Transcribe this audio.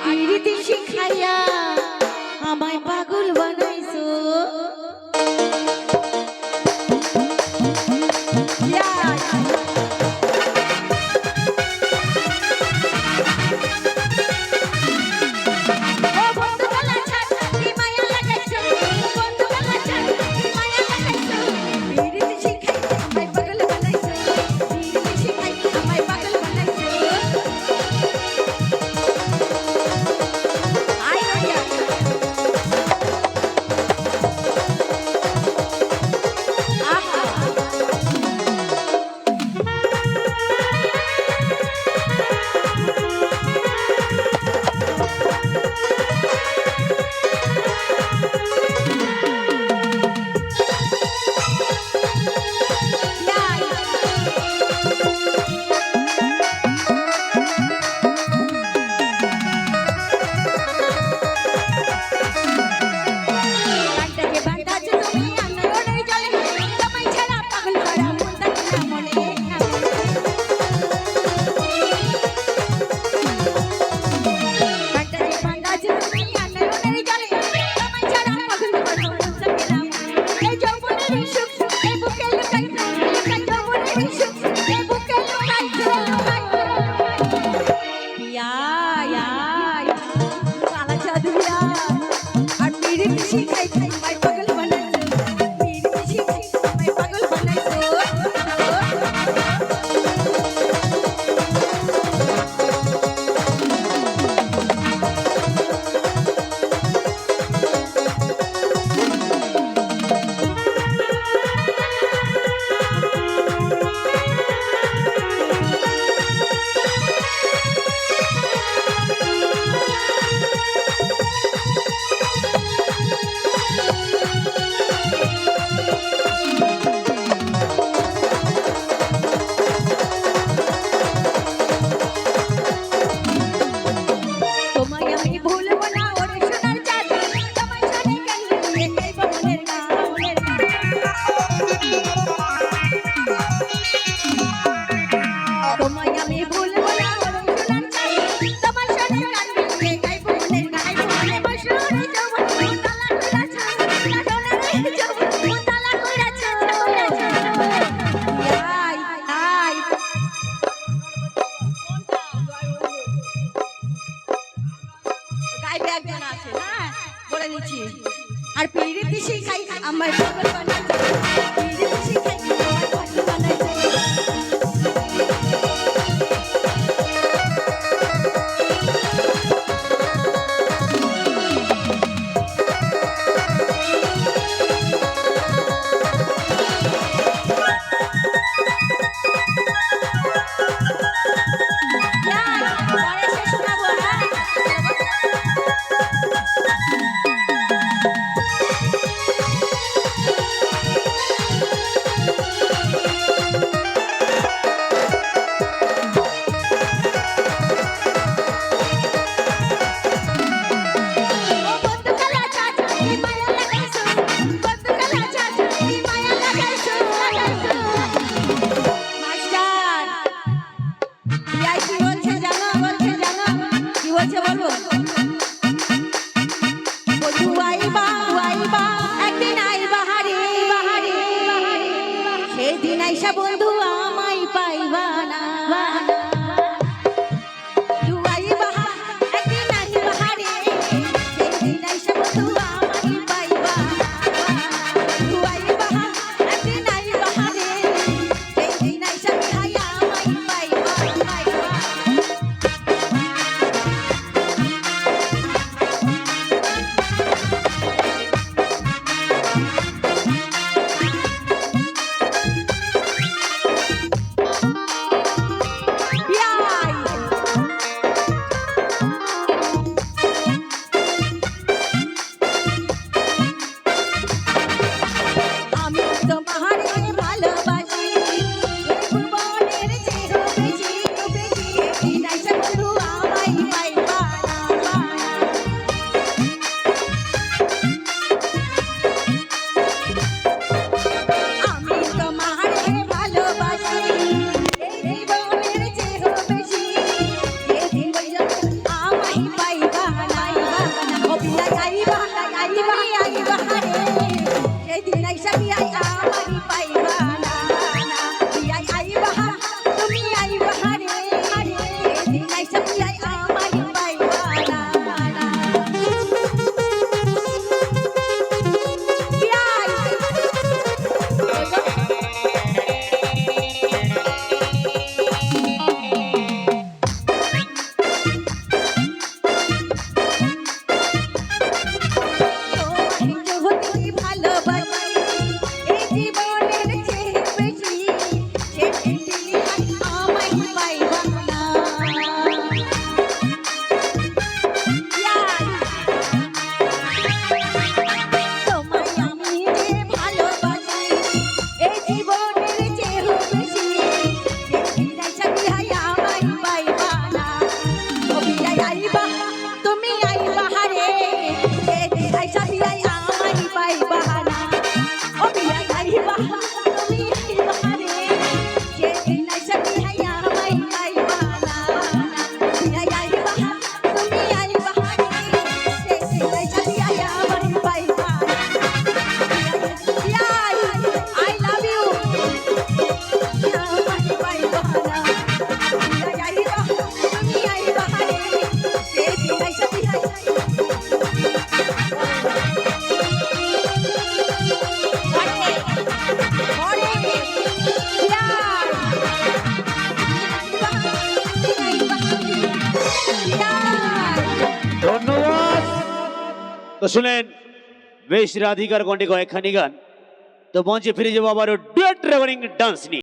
আর পীড়িতে শিখাইয়া আমায় পা সাধুরা আর পিড়ি পিড়ি করে নিচ্ছি আর পীড়িত শিখাই আমার জীবন বানাতে পীড়িত সেদিন আইসা বন্ধু আমায় পাইবা না। তো শুনেন বেশ রাধিকার কণ্ঠে কয়েকখানি গান তো মঞ্চে ফিরে যাবো আবারও ডুয়েট রেকর্ডিং ডান্স নিয়ে